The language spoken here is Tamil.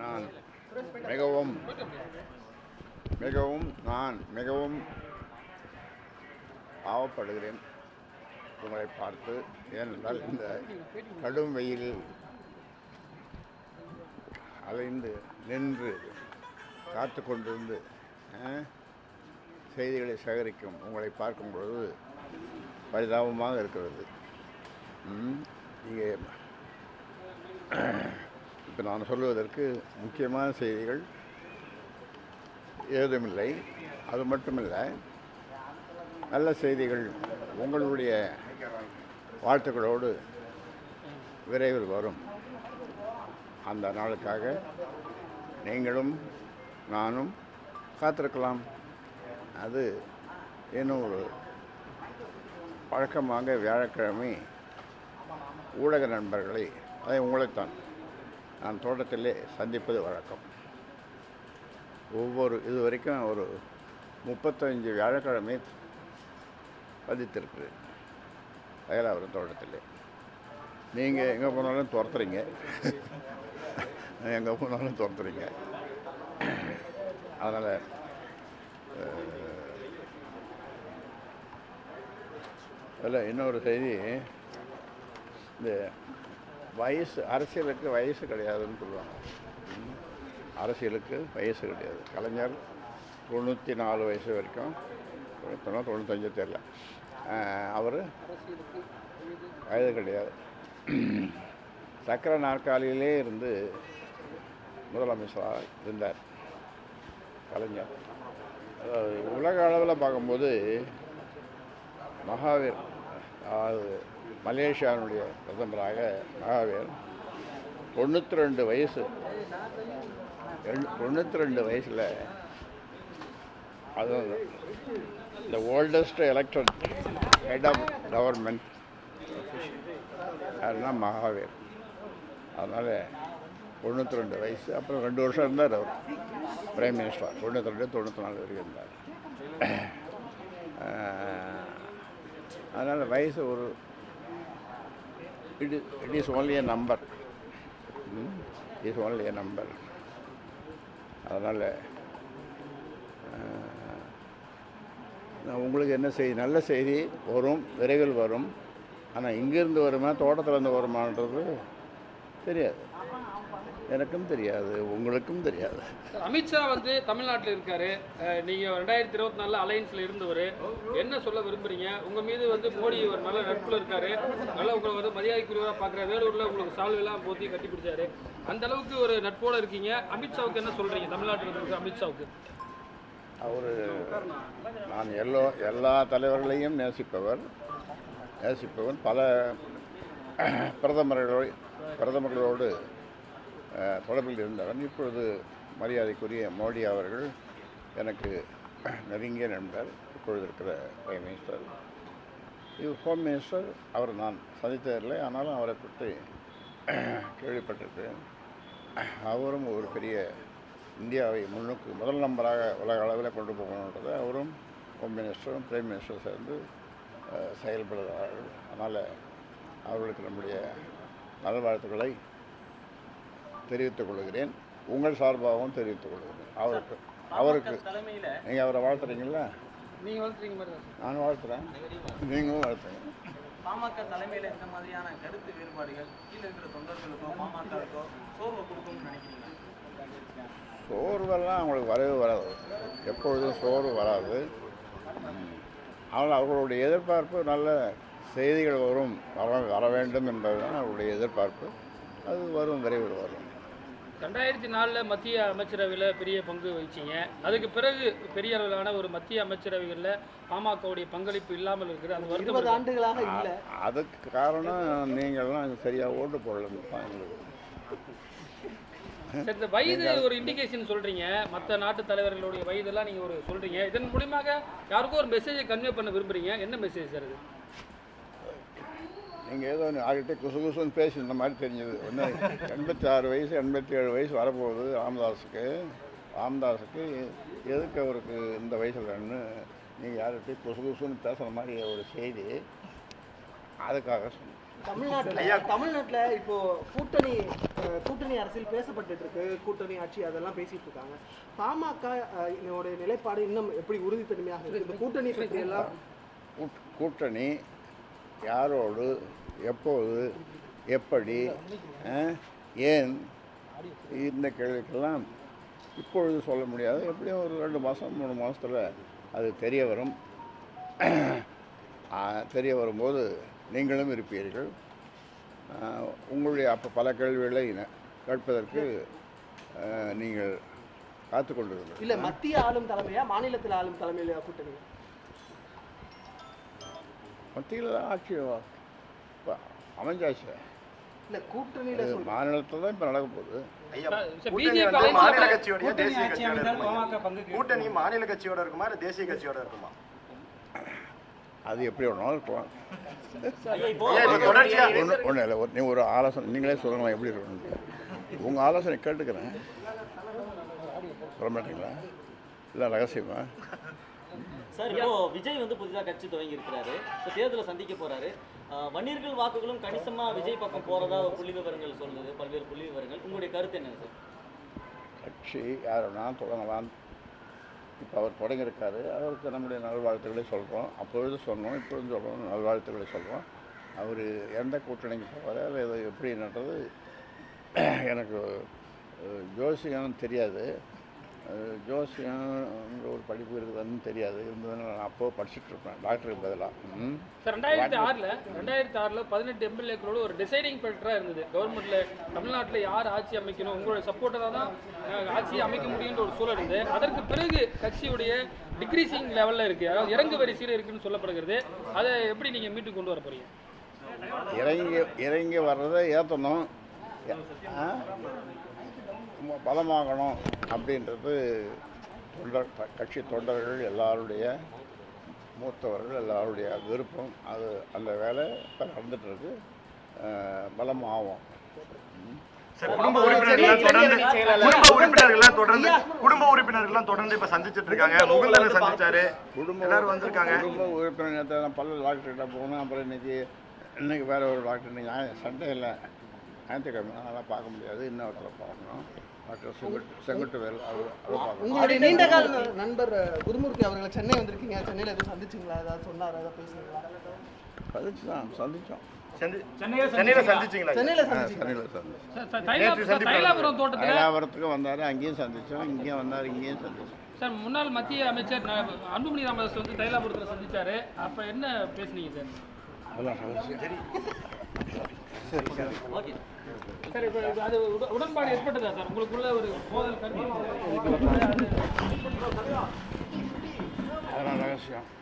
நான் மிகவும் மிகவும் நான் மிகவும் ஆவப்படுகிறேன். உங்களை பார்த்து ஏனென்றால் இந்த கடும் வெயிலில் அலைந்து நின்று காத்து கொண்டிருந்து செய்திகளை சேகரிக்கும் உங்களை பார்க்கும் பொழுது பரிதாபமாக இருக்கிறது. இங்கே இப்போ நான் சொல்வதற்கு முக்கியமான செய்திகள் ஏதுமில்லை. அது மட்டுமில்லை நல்ல செய்திகள் உங்களுடைய வாழ்த்துக்களோடு விரைவில் வரும். அந்த நாளுக்காக நீங்களும் நானும் காத்திருக்கலாம். அது இன்னும் ஒரு வழக்கமாக வியாழக்கிழமை ஊடக நண்பர்களை அதை உங்களைத்தான் நான் தோட்டத்திலே சந்திப்பது வழக்கம். ஒவ்வொரு இது வரைக்கும் ஒரு முப்பத்தஞ்சு வியாழக்கிழமை பதித்திருக்குது வயலாவரம் தோட்டத்திலே. நீங்கள் எங்கே போனாலும் துரத்துறீங்க. எங்கே போனாலும் துரத்துறீங்க. அதனால் அதில் இன்னொரு செய்தி இந்த வயசு அரசியலுக்கு வயசு கிடையாதுன்னு சொல்லுவாங்க. அரசியலுக்கு வயசு கிடையாது. கலைஞர் தொண்ணூற்றி நாலு வயசு வரைக்கும் தொண்ணூத்தொன்னா தொண்ணூத்தஞ்சு தெரில அவர் வயது கிடையாது. சக்கர நாற்காலியிலே இருந்து முதலமைச்சராக இருந்தார் கலைஞர். அதாவது உலக அளவில் பார்க்கும்போது மகாவீர் அதாவது மலேசியாவினுடைய பிரதமராக மகாவீர் தொண்ணூற்றி ரெண்டு வயசு. தொண்ணூற்றி ரெண்டு வயசில் அது இந்த oldest elected head of government யாருன்னா மகாவீர் அதனால் தொண்ணூற்றி ரெண்டு வயசு அப்புறம் ரெண்டு வருஷம் இருந்தார் அவர். பிரைம் மினிஸ்டர் தொண்ணூற்றி ரெண்டு தொண்ணூற்றி நாலு வரைக்கும் இருந்தார். அதனால் வயசு ஒரு it it is only a number is only a number அதனால் நான் உங்களுக்கு என்ன செய்தி? நல்ல செய்தி வரும் விரைவில் வரும். ஆனால் இங்கேருந்து வருமா தோட்டத்திலேருந்து வருமானது தெரியாது. எனக்கும் தெரியாது உங்களுக்கும் தெரியாது. அமித்ஷா வந்து தமிழ்நாட்டில் இருக்காரு. அஹ் நீங்க ரெண்டாயிரத்தி இருபத்தி நாலுல அலையன்ஸ்ல இருந்தவர். என்ன சொல்ல விரும்புறீங்க? உங்க மீது வந்து மோடி ஒரு நல்ல நட்புல இருக்காரு. நல்லா உங்களை வந்து மரியாதைக்குரியவரா பாக்குற வேலூர்ல உங்களுக்கு சால்வெல்லாம் போத்தி கட்டி பிடிச்சாரு அந்த அளவுக்கு ஒரு நட்போட இருக்கீங்க. அமித்ஷாவுக்கு என்ன சொல்றீங்க? தமிழ்நாட்டில் இருக்க அமித்ஷாவுக்கு அவர் நான் எல்லோ எல்லா தலைவர்களையும் நேசிப்பவர். நேசிப்பவன் பல பிரதமர்களோடு பிரதமர்களோடு தொடர்பில் இருந்தவன் இப்பொழுது மரியாதைக்குரிய மோடி அவர்கள் எனக்கு நெருங்கிய நண்பர் இப்பொழுது இருக்கிற பிரைம் மினிஸ்டர் இது ஹோம் மினிஸ்டர் அவர் நான் சந்தித்ததில்லை ஆனாலும் அவரை பற்றி கேள்விப்பட்டிருக்கிறேன். அவரும் ஒரு பெரிய இந்தியாவை முன்னுக்கு முதல் நம்பராக உலக அளவில் கொண்டு போகணுன்றதை. அவரும் ஹோம் மினிஸ்டரும் பிரைம் மினிஸ்டரும் சேர்ந்து செயல்படுகிறார்கள். அதனால் அவர்களுக்கு நம்முடைய நல்வாழ்த்துக்களை தெரிவித்துக் கொள்கிறேன். உங்கள் சார்பாகவும் தெரிவித்துக் கொள்கிறேன். அவருக்கு அவருக்கு நீங்கள் அவரை வாழ்த்துறீங்களா நீங்க வளர்த்துறீங்க மாதிரி தான். நான் வாழ்த்துறேன். நீங்களும் வாழ்த்துங்க பாமக தலைமையில இந்த மாதிரியான கருத்து வேறுபாடுகள் கீழே இருக்கிற தொண்டர்களுக்கோ பாமகவுக்கோ சோர்வு கொடுக்கும்னு நினைக்கிறீங்களா? சோர்வெல்லாம் அவங்களுக்கு வரவே வராது. எப்பொழுதும் சோர்வு வராது. ஆனால் அவர்களுடைய எதிர்பார்ப்பு நல்ல செய்திகள் வரும் வர வர வேண்டும் என்பதுதான் அவருடைய எதிர்பார்ப்பு. அது வரும் விரைவில் வரும். ரெண்டாயிரத்தி நாலில் மத்திய அமைச்சரவையில் பெரிய பங்கு வகிச்சீங்க. அதுக்கு பிறகு பெரிய அளவிலான ஒரு மத்திய அமைச்சரவைகளில் பாமகவுடைய பங்களிப்பு இல்லாமல் இருக்குது. அது இருபது ஆண்டுகளாக இல்ல. அதுக்கு காரணம் நீங்கள்லாம் சரியாக ஓட்டு போடலன்னு சரி, இந்த வயது ஒரு இண்டிகேஷன் சொல்றீங்க. மற்ற நாட்டு தலைவர்களுடைய வயதெல்லாம் நீங்க ஒரு சொல்றீங்க. இதன் மூலியமாக யாருக்கும் ஒரு மெசேஜை கன்வே பண்ண விரும்புறீங்க. என்ன மெசேஜ் சார் இது? நீங்கள் ஏதோ யார்கிட்ட குசு குசுன்னு பேசியிருந்த மாதிரி தெரிஞ்சது. ஒன்று எண்பத்தி ஆறு வயசு எண்பத்தி ஏழு வயசு வரப்போகுது ராமதாஸுக்கு. ராமதாஸுக்கு எதுக்கு அவருக்கு இந்த வயசுலன்னு நீங்கள் யார்கிட்ட குசு குசுன்னு பேசுகிற மாதிரி ஒரு செய்தி. அதுக்காக சொன்னேன். தமிழ்நாட்டுல தமிழ்நாட்டுல இப்போ கூட்டணி கூட்டணி அரசியல் பேசப்பட்டுட்டு இருக்கு. கூட்டணி ஆட்சி அதெல்லாம் பேசிட்டு இருக்காங்க. பாமக இதனுடைய நிலைப்பாடு இன்னும் எப்படி உறுதித்தன்மையாக இருக்கு? இந்த கூட்டணி பற்றி எல்லாம் கூட்- கூட்டணி யாரோடு எப்போது எப்படி ஏன் இந்த கேள்விக்கெல்லாம் இப்பொழுது சொல்ல முடியாது. எப்படியும் ஒரு ரெண்டு மாதம் மூணு மாதத்தில் அது தெரிய வரும். தெரிய வரும்போது நீங்களும் இருப்பீர்கள். உங்களுடைய அப்போ பல கேள்விகளை கேட்பதற்கு நீங்கள் காத்து கொண்டிருந்தீர்கள். இல்லை மத்திய ஆளும் தலைமையா மாநிலத்தில் ஆளும் தலைமையில கூட்டணி? மத்தியில் தான் ஆட்சி அமைஞ்சாச்சு இல்ல கூட்டணியில மாநிலத்தில் தான் இப்போ நடக்க போகுது மாநில கட்சியோடய தேசிய கட்சியோட கூட்டணி மாநில கட்சியோட இருக்குமா இல்ல தேசிய கட்சியோட இருக்குமா அது எப்படி வேணாலும் இருக்கலாம் ஐயா, இப்ப தொடர்ச்சியா ஒன்று ஒன்றும் இல்லை ஒரு- நீ ஒரு ஆலோசனை நீங்களே சொல்லுங்களேன் எப்படி இருக்கணும் உங்கள் ஆலோசனை கேட்டுக்கிறேன் சொல்ல மாட்டீங்களா இல்லை ரகசியமா சார் இப்போ விஜய் வந்து புதிதாக கட்சி துவங்கி இருக்கிறாரு. இப்போ தேர்தலை சந்திக்க போறாரு. வன்னியர்கள் வாக்குகளும் கணிசமா விஜய் பக்கம் போறதா புள்ளி விவரங்கள் சொல்லுது பல்வேறு புள்ளி விவரங்கள் உங்களுடைய கருத்து என்ன சார்? கட்சி யாருன்னா தொடங்கலாம் இப்போ அவர் தொடங்கியிருக்காரு. அவருக்கு நம்முடைய நல்வாழ்த்துக்களை சொல்கிறோம் அப்பொழுது சொன்னோம் இப்பொழுது சொல்கிறோம் நல்வாழ்த்துக்களை சொல்கிறோம் அவர் எந்த கூட்டணிக்கு போவார் அது எது எப்படின்றது எனக்கு ஜோசியம் தெரியாது. ஜோசியம்ன்ற ஒரு படிப்பு இருக்குதுன்னு தெரியாது. இருந்ததுன்னு நான் அப்போ படிச்சுட்டு இருப்பேன் டாக்டருக்கு பதிலாக சார் ரெண்டாயிரத்தி ஆறில் ரெண்டாயிரத்தி ஆறில் பதினெட்டு எம்எல்ஏக்களோட ஒரு டிசைடிங் ஃபேக்டராக இருந்தது. கவர்மெண்ட்ல தமிழ்நாட்டில் யார் ஆட்சி அமைக்கணும் உங்களோட சப்போர்ட்டராக தான் அஹ், ஆட்சியை அமைக்க முடியுன்ற ஒரு சூழல் இருந்தது. அதற்கு பிறகு கட்சியுடைய டிக்ரீசிங் லெவலில் இருக்குது அதாவது இறங்கு வரிசையில் இருக்குன்னு சொல்லப்படுகிறது. அதை எப்படி நீங்கள் மீட்டு கொண்டு வர போறீங்க? இறங்கி இறங்கி வர்றதை ஏற்றணும் பலமாகணும் அப்படின்றது தொண்டர் கட்சி தொண்டர்கள் எல்லாருடைய மூத்தவர்கள் எல்லாருடைய விருப்பம். அது அந்த வேலை இப்போ நடந்துகிட்ருக்கு பலமாகும் சார், குடும்ப உறுப்பினர்கள்லாம் தொடர்ந்து குடும்ப உறுப்பினர்கள்லாம் தொடர்ந்து குடும்ப உறுப்பினர்கள்லாம் தொடர்ந்து இப்ப சந்திச்சிட்டு இருக்காங்க முகுந்தனை சந்திச்சாரு. குடும்ப எல்லாரும் வந்திருக்காங்க. குடும்ப உறுப்பினர் நேற்று நான் பல்ல டாக்டர்கிட்ட போனேன் அப்புறம் இன்னைக்கு இன்னைக்கு வேற ஒரு டாக்டர் இன்னைக்கு சண்டே இல்லை. ஞாயிற்றுக்கிழமை அதெல்லாம் பார்க்க முடியாது. இன்னொருத்தர பார்க்கணும் டாக்டர் செங்குட்டு செங்குட்டுவேல் உங்களுடைய நீண்ட கால ந- நண்பர் குருமூர்த்தி அவர்கள் சென்னை வந்திருக்கீங்க. சென்னையில எதுவும் சந்திச்சிங்களா? ஏதாவது சொன்னார்? ஏதாவது பேசுனீங்களா? சந்திச்சு தான் சந்தித்தோம் சந்தி- சென்னையில சந்திச்சீங்களா? சென்னையில ஆ, சந்திச்சீங்க சென்னையில் சந்திச்சோம். சார், சார், சார், தோட்டத்தில் தைலாபுரத்துக்கும் வந்தார் அங்கேயும் சந்தித்தோம் இங்கேயும் வந்தார் இங்கேயும் சந்தித்தோம் சார் முன்னாள் மத்திய அமைச்சர் அன்புமணி ராமதாஸ் வந்து தைலாபுரத்தில் சந்திச்சாரு. அப்போ என்ன பேசுனீங்க சார்? அதெல்லாம். ஓகே சார் இப்போ இது அது உட- உடன்பாடு ஏற்பட்டதா சார்? உங்களுக்குள்ள ஒரு மோதல் கருத்து? அதெல்லாம் ரகசியம்.